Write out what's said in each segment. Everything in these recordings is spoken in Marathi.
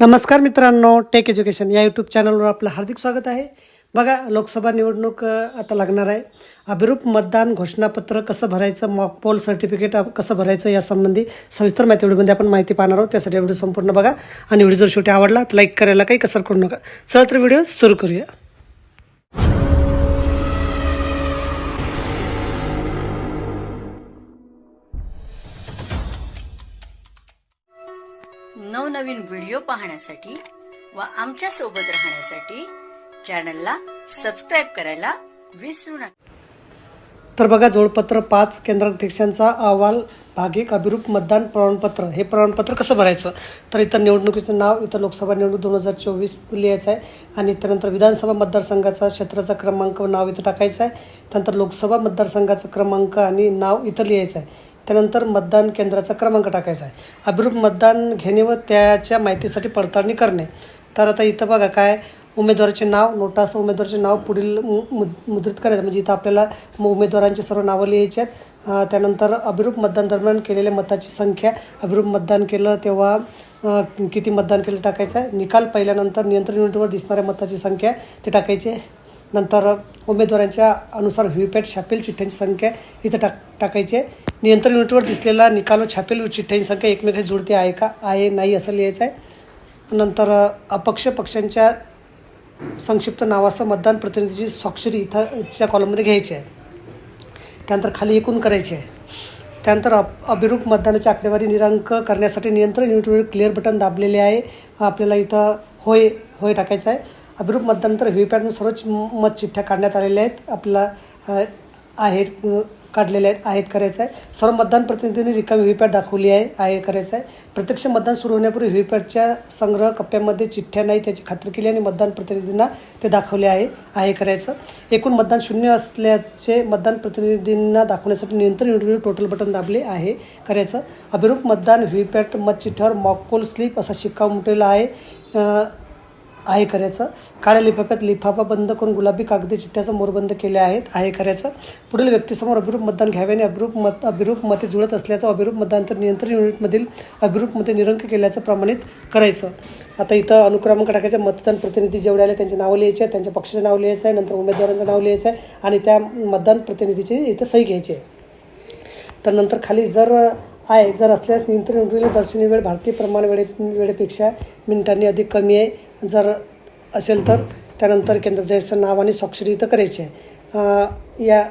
नमस्कार मित्रांनो टेक एज्युकेशन या यूट्यूब चॅनलवर आपलं हार्दिक स्वागत आहे. बघा लोकसभा निवडणूक आता लागणार आहे. अभिरूप मतदान घोषणापत्र कसं भरायचं मॉक पोल सर्टिफिकेट कसं भरायचं यासंबंधी सविस्तर माहिती व्हिडिओमध्ये आपण माहिती पाहणार आहोत. त्यासाठी व्हिडिओ संपूर्ण बघा. आणि व्हिडिओ जर शेवटी आवडला तर लाईक करायला काही कसर करू नका. चला तर व्हिडिओ सुरू करूया. नवनवीन व्हिडिओ पाहण्यासाठी व आमच्यासोबत राहण्यासाठी चॅनलला सबस्क्राईब करायला विसरू नका. तर बघा जोडपत्र पाच केंद्राध्यक्षांचा अहवाल भागिक अभिरूप मतदान प्रमाणपत्र. हे प्रमाणपत्र कसं भरायचं? तर इथं निवडणुकीचं नाव इथं लोकसभा निवडणूक दोन हजार चोवीस लिहायचं आहे आणि त्यानंतर विधानसभा मतदारसंघाचा क्षेत्राचा क्रमांक व नाव इथं टाकायचं आहे. त्यानंतर लोकसभा मतदारसंघाचा क्रमांक आणि नाव इथं लिहायचं आहे. त्यानंतर मतदान केंद्राचा क्रमांक टाकायचा आहे. अभिरूप मतदान घेणे व त्याच्या माहितीसाठी पडताळणी करणे. तर आता इथं बघा काय उमेदवाराचे नाव नोटासह उमेदवाराचे नाव पुढील मु- मुद्रित करायचं म्हणजे इथं आपल्याला उमेदवारांचे उमेदवारांची सर्व नावं लिहायची आहेत. त्यानंतर अभिरूप मतदान दरम्यान केलेल्या मताची संख्या. अभिरूप मतदान केलं तेव्हा किती मतदान केलं टाकायचं आहे? निकाल पाहिल्यानंतर नियंत्रण युनिटवर दिसणाऱ्या मताची संख्या ते टाकायची आहे. नंतर उमेदवारांच्या अनुसार व्हीपॅट छापील चिठ्ठ्यांची संख्या इथं टाक टाकायचे. नियंत्रण युनिटवर दिसलेला निकाल छापील चिठ्ठ्यांची संख्या एकमेकाशी जुळते आहे का आहे नाही असं लिहायचं आहे. नंतर अपक्ष पक्षांच्या संक्षिप्त नावासह मतदान प्रतिनिधीची स्वाक्षरी इथं च्या कॉलममध्ये घ्यायची आहे. त्यानंतर खाली एकूण करायची आहे. त्यानंतर अप अभिरूप मतदानाची आकडेवारी निरांक करण्यासाठी नियंत्रण युनिटवर क्लिअर बटन दाबलेले आहे. आपल्याला इथं होय होय टाकायचं आहे. अभिरूप मतदानानंतर व्हीपॅटनं सर्वच मत चिठ्ठ्या काढण्यात आलेल्या आहेत. आपल्याला अ, आहेत काढलेले आहेत आहेत करायचं आहे. सर्व मतदान प्रतिनिधींनी रिकामी व्हीपॅट दाखवली आहे आहे करायचं आहे. प्रत्यक्ष मतदान सुरू होण्यापूर्वी व्हीपॅटच्या संग्रह कप्प्यामध्ये चिठ्ठ्या नाही त्याची खात्री केली आणि मतदान प्रतिनिधींना ते दाखवले आहे आहे करायचं. एकूण मतदान शून्य असल्याचे मतदान प्रतिनिधींना दाखवण्यासाठी नियंत्रण युनिटवर टोटल बटन दाबले आहे करायचं. अभिरूप मतदान व्हीपॅट पॅट चिठ्ठ्यावर मॉकपोल स्लिप असा शिक्का उमटवला आहे. आहे करायचं काळ्या लिफाफ्यात लिफाफा बंद करून गुलाबी कागदी चित्त्याचा मोरबंद केले आहेत आहे करायचं पुढील व्यक्तीसमोर अभिरूप मतदान घ्यावे आणि अभिरूप मत अभिरूप मते जुळत असल्याचं अभिरूप मतदानंतर नियंत्रण युनिटमधील अभिरूपमध्ये निरंक केल्याचं प्रमाणित करायचं. आता इथं अनुक्रमांक टाकायचं मतदान प्रतिनिधी जेवढे आले त्यांचे नावं लिहायचे आहे त्यांच्या पक्षाचं नाव लिहायचं आहे नंतर उमेदवारांचं नाव लिहायचं आहे आणि त्या मतदान प्रतिनिधीची इथं सही घ्यायची आहे. तर नंतर खाली जर आहे जर असल्यास नियंत्रण युनिटवरील दर्शनी वेळ भारतीय प्रमाण वेळे वेळेपेक्षा मिनिटांनी अधिक कमी आहे. जर असेल तर त्यानंतर केंद्राध्यक्षाचं नाव आणि स्वाक्षरी इथं करायची आहे. या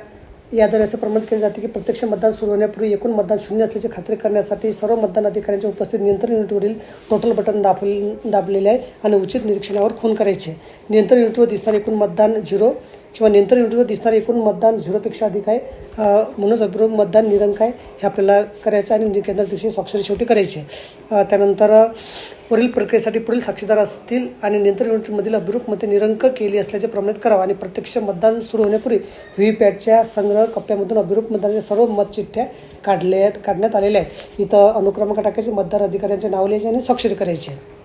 याद्वारे असं प्रमाणित केले जाते की प्रत्यक्ष मतदान सुरू होण्यापूर्वी एकूण मतदान शून्य असल्याची खात्री करण्यासाठी सर्व मतदान अधिकाऱ्यांच्या उपस्थित नियंत्रण युनिटवरील टोटल बटन दाबले दाबलेले आहे आणि उचित निरीक्षणावर खून करायचे नियंत्रण युनिटवर दिसणारे एकूण मतदान झिरो किंवा नियंत्रण युनिटवर दिसणारे एकूण मतदान झिरोपेक्षा अधिक आहे. म्हणूनच अभिरूप मतदान निरंक आहे. हे आपल्याला करायचं आहे आणि केंद्राध्यक्ष स्वाक्षरी शेवटी करायची आहे. त्यानंतर वरील प्रक्रियेसाठी पुढील साक्षीदार असतील आणि नियंत्रण युनिटमधील अभिरूप मते निरंक केली असल्याचे प्रमाणित करावं आणि प्रत्यक्ष मतदान सुरू होण्यापूर्वी व्ही पॅटच्या संग्रह कप्प्यामधून अभिरूप मतदानाच्या सर्व मतचिठ्ठ्या काढले आहेत काढण्यात आलेल्या आहेत. इथं अनुक्रमांक टाकायचे मतदार अधिकाऱ्यांचे नाव लिहायचे आणि स्वाक्षरी करायची आहे.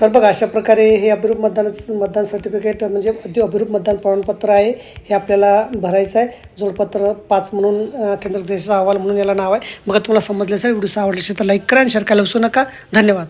तर बघा अशा प्रकारे हे अभिरूप मतदानाचं मतदान सर्टिफिकेट म्हणजे अति अभिरूप मतदान प्रमाणपत्र आहे हे आपल्याला भरायचं आहे. जोडपत्र पाच म्हणून केंद्र देशाचा अहवाल म्हणून याला नाव आहे. बघा तुम्हाला समजलं असेल व्हिडिओ आवडले असेल तर लाईक करा आणि शेअर करायला विसरू नका. धन्यवाद.